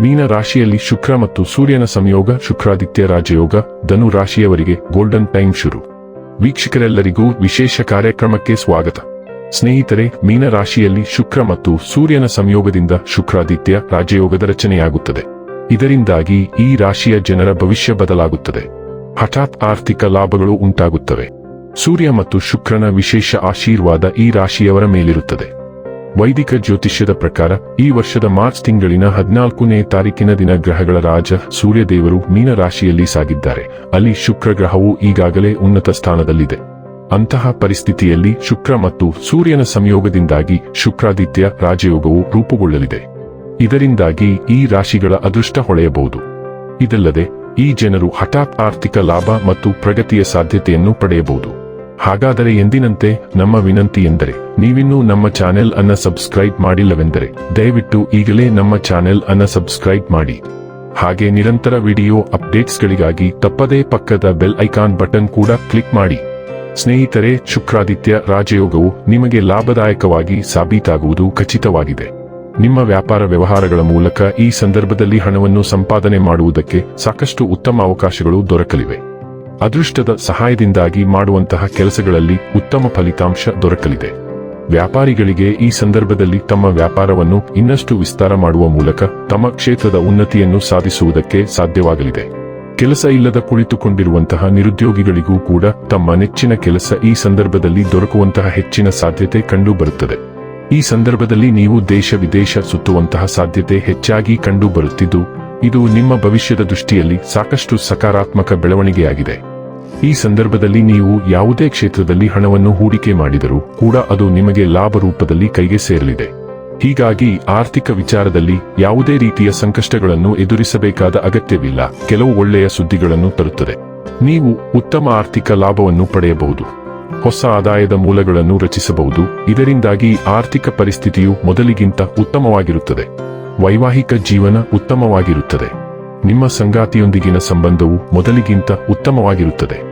ಮೀನ ರಾಶಿಯಲ್ಲಿ ಶುಕ್ರ ಮತ್ತು ಸೂರ್ಯನ ಸಂಯೋಗ, ಶುಕ್ರಾದಿತ್ಯ ರಾಜಯೋಗ, ಧನು ರಾಶಿಯವರಿಗೆ ಗೋಲ್ಡನ್ ಟೈಮ್ ಶುರು. ವೀಕ್ಷಕರೆಲ್ಲರಿಗೂ ವಿಶೇಷ ಕಾರ್ಯಕ್ರಮಕ್ಕೆ ಸ್ವಾಗತ. ಸ್ನೇಹಿತರೆ ಮೀನ ರಾಶಿಯಲ್ಲಿ ಶುಕ್ರ ಮತ್ತು ಸೂರ್ಯನ ಸಂಯೋಗದಿಂದ ಶುಕ್ರಾದಿತ್ಯ ರಾಜಯೋಗದ ರಚನೆಯಾಗುತ್ತದೆ. ಇದರಿಂದಾಗಿ ಈ ರಾಶಿಯ ಜನರ ಭವಿಷ್ಯ ಬದಲಾಗುತ್ತದೆ. ಹಠಾತ್ ಆರ್ಥಿಕ ಲಾಭಗಳು ಉಂಟಾಗುತ್ತವೆ. ಸೂರ್ಯ ಮತ್ತು ಶುಕ್ರನ ವಿಶೇಷ ಆಶೀರ್ವಾದ ಈ ರಾಶಿಯವರ ಮೇಲಿರುತ್ತದೆ. ವೈದಿಕ ಜ್ಯೋತಿಷ್ಯದ ಪ್ರಕಾರ, ಈ ವರ್ಷದ ಮಾರ್ಚ್ ತಿಂಗಳಿನ ಹದಿನಾಲ್ಕನೇ ತಾರೀಕಿನ ದಿನ ಗ್ರಹಗಳ ರಾಜ ಸೂರ್ಯದೇವರು ಮೀನ ರಾಶಿಯಲ್ಲಿ ಸಾಗಿದ್ದಾರೆ. ಅಲ್ಲಿ ಶುಕ್ರ ಗ್ರಹವು ಈಗಾಗಲೇ ಉನ್ನತ ಸ್ಥಾನದಲ್ಲಿದೆ. ಅಂತಹ ಪರಿಸ್ಥಿತಿಯಲ್ಲಿ ಶುಕ್ರ ಮತ್ತು ಸೂರ್ಯನ ಸಂಯೋಗದಿಂದಾಗಿ ಶುಕ್ರಾದಿತ್ಯ ರಾಜಯೋಗವು ರೂಪುಗೊಳ್ಳಲಿದೆ. ಇದರಿಂದಾಗಿ ಈ ರಾಶಿಗಳ ಅದೃಷ್ಟ ಹೊಳೆಯಬಹುದು. ಇದಲ್ಲದೆ, ಈ ಜನರು ಹಠಾತ್ ಆರ್ಥಿಕ ಲಾಭ ಮತ್ತು ಪ್ರಗತಿಯ ಸಾಧ್ಯತೆಯನ್ನು ಪಡೆಯಬಹುದು. ಹಾಗಾದರೆ ಎಂದಿನಂತೆ ನಮ್ಮ ವಿನಂತಿ ಎಂದರೆ, ನೀವಿನ್ನೂ ನಮ್ಮ ಚಾನೆಲ್ ಅನ್ನ ಸಬ್ಸ್ಕ್ರೈಬ್ ಮಾಡಿಲ್ಲವೆಂದರೆ, ದಯವಿಟ್ಟು ಈಗಲೇ ನಮ್ಮ ಚಾನೆಲ್ ಅನ್ನ ಸಬ್ಸ್ಕ್ರೈಬ್ ಮಾಡಿ. ಹಾಗೆ ನಿರಂತರ ವಿಡಿಯೋ ಅಪ್ಡೇಟ್ಸ್ಗಳಿಗಾಗಿ ತಪ್ಪದೇ ಪಕ್ಕದ ಬೆಲ್ ಐಕಾನ್ ಬಟನ್ ಕೂಡ ಕ್ಲಿಕ್ ಮಾಡಿ. ಸ್ನೇಹಿತರೆ, ಶುಕ್ರಾದಿತ್ಯ ರಾಜಯೋಗವು ನಿಮಗೆ ಲಾಭದಾಯಕವಾಗಿ ಸಾಬೀತಾಗುವುದು ಖಚಿತವಾಗಿದೆ. ನಿಮ್ಮ ವ್ಯಾಪಾರ ವ್ಯವಹಾರಗಳ ಮೂಲಕ ಈ ಸಂದರ್ಭದಲ್ಲಿ ಹಣವನ್ನು ಸಂಪಾದನೆ ಮಾಡುವುದಕ್ಕೆ ಸಾಕಷ್ಟು ಉತ್ತಮ ಅವಕಾಶಗಳು ದೊರಕಲಿವೆ. ಅದೃಷ್ಟದ ಸಹಾಯದಿಂದಾಗಿ ಮಾಡುವಂತಹ ಕೆಲಸಗಳಲ್ಲಿ ಉತ್ತಮ ಫಲಿತಾಂಶ ದೊರಕಲಿದೆ. ವ್ಯಾಪಾರಿಗಳಿಗೆ ಈ ಸಂದರ್ಭದಲ್ಲಿ ತಮ್ಮ ವ್ಯಾಪಾರವನ್ನು ಇನ್ನಷ್ಟು ವಿಸ್ತಾರ ಮಾಡುವ ಮೂಲಕ ತಮ್ಮ ಕ್ಷೇತ್ರದ ಉನ್ನತಿಯನ್ನು ಸಾಧಿಸುವುದಕ್ಕೆ ಸಾಧ್ಯವಾಗಲಿದೆ. ಕೆಲಸ ಇಲ್ಲದ ಕುಳಿತುಕೊಂಡಿರುವಂತಹ ನಿರುದ್ಯೋಗಿಗಳಿಗೂ ಕೂಡ ತಮ್ಮ ನೆಚ್ಚಿನ ಕೆಲಸ ಈ ಸಂದರ್ಭದಲ್ಲಿ ದೊರಕುವಂತಹ ಹೆಚ್ಚಿನ ಸಾಧ್ಯತೆ ಕಂಡುಬರುತ್ತದೆ. ಈ ಸಂದರ್ಭದಲ್ಲಿ ನೀವು ದೇಶ ವಿದೇಶ ಸುತ್ತುವಂತಹ ಸಾಧ್ಯತೆ ಹೆಚ್ಚಾಗಿ ಕಂಡುಬರುತ್ತಿದ್ದು, ಇದು ನಿಮ್ಮ ಭವಿಷ್ಯದ ದೃಷ್ಟಿಯಲ್ಲಿ ಸಾಕಷ್ಟು ಸಕಾರಾತ್ಮಕ ಬೆಳವಣಿಗೆಯಾಗಿದೆ. ಈ ಸಂದರ್ಭದಲ್ಲಿ ನೀವು ಯಾವುದೇ ಕ್ಷೇತ್ರದಲ್ಲಿ ಹಣವನ್ನು ಹೂಡಿಕೆ ಮಾಡಿದರೂ ಕೂಡ ಅದು ನಿಮಗೆ ಲಾಭ ರೂಪದಲ್ಲಿ ಕೈಗೆ ಸೇರಲಿದೆ. ಹೀಗಾಗಿ ಆರ್ಥಿಕ ವಿಚಾರದಲ್ಲಿ ಯಾವುದೇ ರೀತಿಯ ಸಂಕಷ್ಟಗಳನ್ನು ಎದುರಿಸಬೇಕಾದ ಅಗತ್ಯವಿಲ್ಲ. ಕೆಲವು ಒಳ್ಳೆಯ ಸುದ್ದಿಗಳನ್ನು ತರುತ್ತದೆ. ನೀವು ಉತ್ತಮ ಆರ್ಥಿಕ ಲಾಭವನ್ನು ಪಡೆಯಬಹುದು. ಹೊಸ ಆದಾಯದ ಮೂಲಗಳನ್ನು ರಚಿಸಬಹುದು. ಇದರಿಂದಾಗಿ ಆರ್ಥಿಕ ಪರಿಸ್ಥಿತಿಯು ಮೊದಲಿಗಿಂತ ಉತ್ತಮವಾಗಿರುತ್ತದೆ. ವೈವಾಹಿಕ ಜೀವನ ಉತ್ತಮವಾಗಿರುತ್ತದೆ. ನಿಮ್ಮ ಸಂಗಾತಿಯೊಂದಿಗಿನ ಸಂಬಂಧವು ಮೊದಲಿಗಿಂತ ಉತ್ತಮವಾಗಿರುತ್ತದೆ.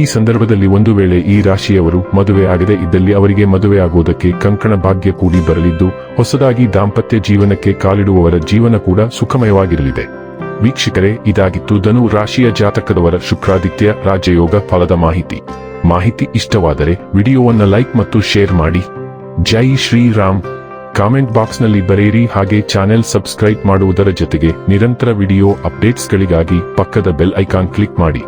ಈ ಸಂದರ್ಭದಲ್ಲಿ ಒಂದು ವೇಳೆ ಈ ರಾಶಿಯವರು ಮದುವೆ ಆಗದೆ ಇದ್ದಲ್ಲಿ ಅವರಿಗೆ ಮದುವೆ ಆಗುವುದಕ್ಕೆ ಕಂಕಣ ಭಾಗ್ಯ ಕೂಡಿ ಬರಲಿದ್ದು, ಹೊಸದಾಗಿ ದಾಂಪತ್ಯ ಜೀವನಕ್ಕೆ ಕಾಲಿಡುವವರ ಜೀವನ ಕೂಡ ಸುಖಮಯವಾಗಿರಲಿದೆ. ವೀಕ್ಷಕರೇ, ಇದಾಗಿತ್ತು ಧನು ರಾಶಿಯ ಜಾತಕದವರ ಶುಕ್ರಾದಿತ್ಯ ರಾಜಯೋಗ ಫಲದ ಮಾಹಿತಿ. ಮಾಹಿತಿ ಇಷ್ಟವಾದರೆ ವಿಡಿಯೋವನ್ನು ಲೈಕ್ ಮತ್ತು ಶೇರ್ ಮಾಡಿ. ಜೈ ಶ್ರೀರಾಮ್. ಕಾಮೆಂಟ್ ಬಾಕ್ಸ್ನಲ್ಲಿ ಬರೆಯಿರಿ ಹಾಗೆ ಚಾನೆಲ್ ಸಬ್ಸ್ಕ್ರೈಬ್ ಮಾಡುವುದರ ಜೊತೆಗೆ ನಿರಂತರ ವಿಡಿಯೋ ಅಪ್ಡೇಟ್ಸ್ಗಳಿಗಾಗಿ ಪಕ್ಕದ ಬೆಲ್ ಐಕಾನ್ ಕ್ಲಿಕ್ ಮಾಡಿ.